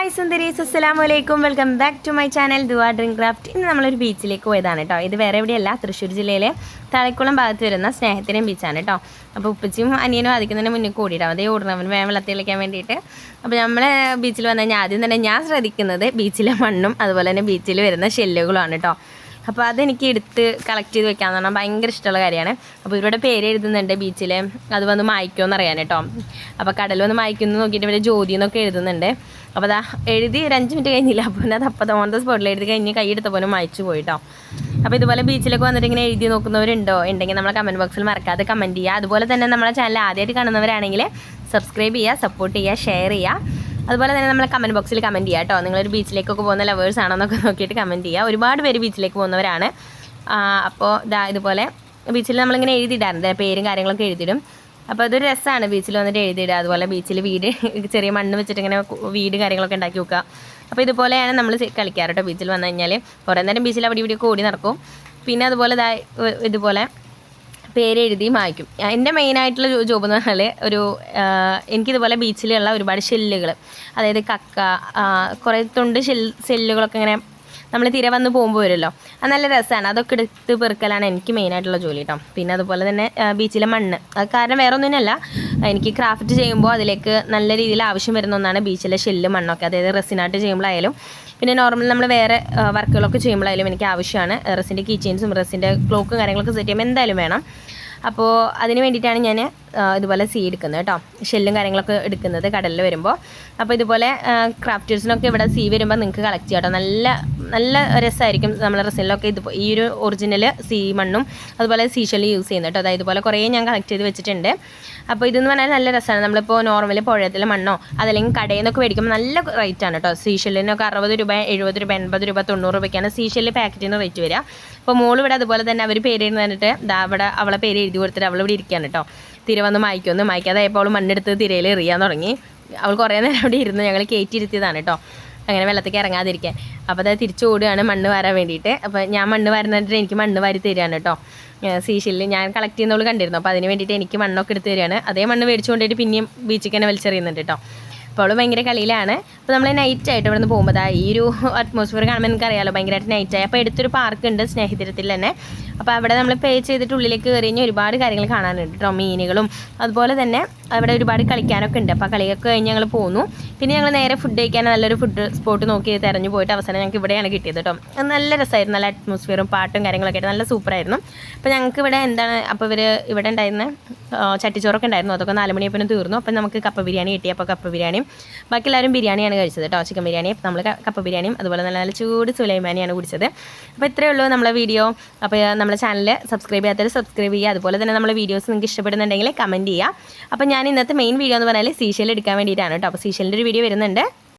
Hi സുന്ദരീസ് അസ്സലാമു അലൈക്കും welcome back to my channel Dua drink craft ഇന്ന് നമ്മളൊരു ബീച്ചിലേക്ക് പോയതാണ് കേട്ടോ ഇത് വേറെ എവിടെയല്ല തൃശ്ശൂർ ജില്ലയിലെ തളിക്കുളം ഭാഗത്ത് വരുന്ന സ്നേഹത്തിനും ബീച്ചാണ് കേട്ടോ അപ്പോൾ ഉപ്പച്ചിയും അനിയനും ആദിക്കുന്നതിന് മുന്നിൽ കൂടിയിട്ടാവും അതേ ഓടണം വേഗം വെള്ളത്തിൽ കളിക്കാൻ വേണ്ടിയിട്ട്. അപ്പോൾ നമ്മൾ ബീച്ചിൽ വന്നു കഴിഞ്ഞാൽ ആദ്യം തന്നെ ഞാൻ ശ്രദ്ധിക്കുന്നത് ബീച്ചിലെ മണ്ണും അതുപോലെ തന്നെ ബീച്ചിൽ വരുന്ന ഷെല്ലുകളുമാണ് കേട്ടോ അപ്പോൾ അതെനിക്ക് എടുത്ത് കളക്ട് ചെയ്ത് വെക്കാന്ന് പറഞ്ഞാൽ ഭയങ്കര ഇഷ്ടമുള്ള കാര്യമാണ്. അപ്പോൾ ഇവരുടെ പേര് എഴുതുന്നുണ്ട് ബീച്ചിൽ അത് വന്ന് മായ്ക്കുമെന്ന് അറിയാൻ കേട്ടോ. അപ്പോൾ കടൽ വന്ന് മായ്ക്കുന്നു നോക്കിയിട്ട് ഇവരെ ജ്യോതി എന്നൊക്കെ എഴുതുന്നുണ്ട്. അപ്പോൾ അതാ എഴുതി ഒരു അഞ്ച് മിനിറ്റ് കഴിഞ്ഞില്ല. അപ്പോൾ അത് അപ്പം ഓൺ ദ സ്പോട്ടിൽ എഴുതി കഴിഞ്ഞ് കൈയെടുത്ത പോലെ മായ്ച്ചു പോയിട്ടോ അപ്പോൾ ഇതുപോലെ ബീച്ചിലൊക്കെ വന്നിട്ട് ഇങ്ങനെ എഴുതി നോക്കുന്നവരുണ്ടോ? ഉണ്ടെങ്കിൽ നമ്മളെ കമന്റ് ബോക്സിൽ മറക്കാതെ കമന്റ് ചെയ്യുക. അതുപോലെ തന്നെ നമ്മളെ ചാനൽ ആദ്യമായിട്ട് കാണുന്നവരാണെങ്കിൽ സബ്സ്ക്രൈബ് ചെയ്യുക സപ്പോർട്ട് ചെയ്യുക ഷെയർ ചെയ്യുക. അതുപോലെ തന്നെ നമ്മൾ കമന്റ് ബോക്സിൽ കമന്റ് ചെയ്യുക കേട്ടോ നിങ്ങളൊരു ബീച്ചിലേക്കൊക്കെ പോകുന്ന ലവേഴ്സ് ആണോ എന്നൊക്കെ നോക്കിയിട്ട് കമന്റ് ചെയ്യുക ഒരുപാട് പേര് ബീച്ചിലേക്ക് പോകുന്നവരാണ്. അപ്പോൾ ഇതാ ഇതുപോലെ ബീച്ചിൽ നമ്മളിങ്ങനെ എഴുതിയിടാറുണ്ട്. പേരും കാര്യങ്ങളൊക്കെ എഴുതിയിടും. അപ്പോൾ അതൊരു രസമാണ് ബീച്ചിൽ വന്നിട്ട് എഴുതിയിടുക. അതുപോലെ ബീച്ചിൽ വീട് ചെറിയ മണ്ണ് വെച്ചിട്ട് ഇങ്ങനെ വീട് കാര്യങ്ങളൊക്കെ ഉണ്ടാക്കി വെക്കുക. അപ്പോൾ ഇതുപോലെയാണ് നമ്മൾ കളിക്കാറ് കേട്ടോ ബീച്ചിൽ വന്നു കഴിഞ്ഞാൽ കുറേ നേരം ബീച്ചിൽ അവിടെ ഇവിടെയൊക്കെ ഓടി നടക്കും. പിന്നെ അതുപോലെ ഇതാ ഇതുപോലെ പേര് എഴുതി മായ്ക്കും എന്റെ മെയിനായിട്ടുള്ള ജോബ് എന്ന് പറഞ്ഞാൽ ഒരു എനിക്കിതുപോലെ ബീച്ചിലുള്ള ഒരുപാട് ഷെല്ലുകൾ അതായത് കക്ക കുറേ തുണ്ട് ഷെൽ ഷെല്ലുകളൊക്കെ ഇങ്ങനെ നമ്മൾ തിര വന്ന് പോകുമ്പോൾ വരുമല്ലോ അത് നല്ല രസമാണ് അതൊക്കെ എടുത്ത് പെറുക്കലാണ് എനിക്ക് മെയിനായിട്ടുള്ള ജോലി കേട്ടോ പിന്നെ അതുപോലെ തന്നെ ബീച്ചിലെ മണ്ണ്. അത് കാരണം വേറെ ഒന്നിനല്ല എനിക്ക് ക്രാഫ്റ്റ് ചെയ്യുമ്പോൾ അതിലേക്ക് നല്ല രീതിയിൽ ആവശ്യം വരുന്ന ഒന്നാണ് ബീച്ചിലെ ഷെല്ല് മണ്ണൊക്കെ. അതായത് റെസിനായിട്ട് ചെയ്യുമ്പോഴായാലും പിന്നെ നോർമൽ നമ്മൾ വേറെ വർക്കുകളൊക്കെ ചെയ്യുമ്പോഴായാലും എനിക്ക് ആവശ്യമാണ്. റസിന്റെ കീ ചെയിൻസും റെസിന്റെ ക്ലോക്കും കാര്യങ്ങളൊക്കെ സെറ്റ് ചെയ്യുമ്പോൾ എന്തായാലും വേണം. അപ്പോൾ അതിന് വേണ്ടിയിട്ടാണ് ഞാൻ ഇതുപോലെ സീ എടുക്കുന്നത് കേട്ടോ. ഷെല്ലും കാര്യങ്ങളൊക്കെ എടുക്കുന്നത് കടലിൽ വരുമ്പോൾ അപ്പോൾ ഇതുപോലെ ക്രാഫ്റ്റേഴ്സിനൊക്കെ ഇവിടെ സീ വരുമ്പോൾ നിങ്ങൾക്ക് കളക്ട് ചെയ്യാം കേട്ടോ. നല്ല നല്ല രസമായിരിക്കും നമ്മളെ റെസിനിലൊക്കെ ഇത് ഈ ഒരു ഒറിജിനൽ സീ മണ്ണും അതുപോലെ സീ ഷെല്ല് യൂസ് ചെയ്യുന്നത് കേട്ടോ. അതായത് ഇതുപോലെ കുറേ ഞാൻ കളക്ട് ചെയ്ത് വെച്ചിട്ടുണ്ട്. അപ്പോൾ ഇതെന്ന് പറഞ്ഞാൽ നല്ല രസമാണ്. നമ്മളിപ്പോൾ നോർമലി പുഴയത്തിലെ മണ്ണോ അതല്ലെങ്കിൽ കടയിൽ നിന്നൊക്കെ മേടിക്കുമ്പോൾ നല്ല റേറ്റ് ആണ് കേട്ടോ. സീഷെല്ലിനൊക്കെ അറുപത് രൂപ എഴുപത് രൂപ എൺപത് രൂപ തൊണ്ണൂറ് രൂപയ്ക്കാണ് സീഷെല്ലിൽ ഷെല്ല് പാക്കറ്റിന് റേറ്റ് വരിക. അപ്പോൾ മോളിവിടെ അതുപോലെ തന്നെ അവർ പേര് എഴുതി തന്നിട്ട് അവിടെ അവളെ പേര് എഴുതി കൊടുത്തിട്ട് അവൾ ഇവിടെ ഇരിക്കുകയാണ് കേട്ടോ. തിര വന്ന് മായ്ക്കൊന്ന് മായ്ക്കാതെ ആയപ്പോൾ അവൾ മണ്ണെടുത്ത് തിരയിൽ എറിയാൻ തുടങ്ങി. അവൾ കുറേ നേരം അവിടെ ഇരുന്ന് ഞങ്ങൾ കയറ്റിയിരുത്തിയതാണ് കേട്ടോ. അങ്ങനെ വെള്ളത്തേക്ക് ഇറങ്ങാതിരിക്കാൻ. അപ്പോൾ അത് തിരിച്ചു ഓടുകയാണ് മണ്ണ് വാരാൻ വേണ്ടിയിട്ട്. അപ്പോൾ ഞാൻ മണ്ണ് വാരുന്നിട്ട് എനിക്ക് മണ്ണ് വാരി തരികയാണ് കേട്ടോ. സീഷിൽ ഞാൻ കളക്ട് ചെയ്യുന്നവൾ കണ്ടിരുന്നു. അപ്പോൾ അതിന് വേണ്ടിയിട്ട് എനിക്ക് മണ്ണൊക്കെ എടുത്ത് തരികയാണ്. അതേ മണ്ണ് മേടിച്ചു കൊണ്ടിട്ട് പിന്നെയും ബീച്ചിൽ തന്നെ വലിച്ചെറിയുന്നുണ്ട് കേട്ടോ. അപ്പോൾ അവൾ ഭയങ്കര കളിയിലാണ്. അപ്പോൾ നമ്മൾ നൈറ്റ് ആയിട്ട് ഇവിടെ നിന്ന് പോകുമ്പോൾ ഈ ഒരു അറ്റ്മോസ്ഫിയർ കാണുമ്പോൾ എനിക്ക് അറിയാലോ ഭയങ്കരമായിട്ട് നൈറ്റ് ആയി. അപ്പോൾ എടുത്തൊരു പാർക്ക് ഉണ്ട് സ്നേഹിതരത്തിൽ തന്നെ. അപ്പോൾ അവിടെ നമ്മൾ പേ ചെയ്തിട്ട് ഉള്ളിലേക്ക് കയറി കഴിഞ്ഞാൽ ഒരുപാട് കാര്യങ്ങൾ കാണാനുണ്ട് കേട്ടോ. മീനുകളും അതുപോലെ തന്നെ അവിടെ ഒരുപാട് കളിക്കാനൊക്കെ ഉണ്ട്. അപ്പോൾ കളിയൊക്കെ കഴിഞ്ഞ് ഞങ്ങൾ പോന്നു. പിന്നെ ഞങ്ങൾ നേരെ ഫുഡ് കഴിക്കാൻ നല്ലൊരു ഫുഡ് സ്പോട്ട് നോക്കി തിരഞ്ഞു പോയിട്ട് അവസാനം ഞങ്ങൾക്ക് ഇവിടെയാണ് കിട്ടിയത് കേട്ടോ. നല്ല രസമായിരുന്നു നല്ല അറ്റ്മോസ്ഫിയറും പാട്ടും കാര്യങ്ങളൊക്കെ ആയിട്ട് നല്ല സൂപ്പറായിരുന്നു അപ്പോൾ ഞങ്ങൾക്ക് ഇവിടെ എന്താണ് അപ്പോൾ ഇവർ ഇവിടെ ഉണ്ടായിരുന്ന ചട്ടിച്ചോറൊക്കെ ഉണ്ടായിരുന്നു. അതൊക്കെ നാല് മണിയപ്പം തീർന്നു. അപ്പം നമുക്ക് കപ്പ ബിരിയാണി കിട്ടി. അപ്പോൾ കപ്പ ബിരിയാണിയും ബാക്കി എല്ലാവരും ബിരിയാണിയാണ് കഴിച്ചത് കേട്ടോ. ചിക്കൻ ബിരിയാണി നമ്മൾ കപ്പ ബിരിയാണിയും അതുപോലെ നല്ല നല്ല ചൂട് സുലൈമാനിയാണ് കുടിച്ചത്. അപ്പോൾ ഇത്രയേ ഉള്ളൂ നമ്മളെ വീഡിയോ അപ്പോൾ നമ്മുടെ ചാനൽ സബ്സ്ക്രൈബ് ചെയ്യാത്തവർ സബ്സ്ക്രൈബ് ചെയ്യുക. അതുപോലെ തന്നെ നമ്മളെ വീഡിയോസ് നിങ്ങൾക്ക് ഇഷ്ടപ്പെടുന്നുണ്ടെങ്കിൽ കമന്റ് ചെയ്യുക. അപ്പോൾ ഞാൻ ഇന്നത്തെ മെയിൻ വീഡിയോ എന്ന് പറഞ്ഞാൽ സീഷൽ എടുക്കാൻ വേണ്ടിയിട്ടാണ് കേട്ടോ. അപ്പോൾ സീഷലിന്റെ ഒരു വീഡിയോ വരുന്നുണ്ട്.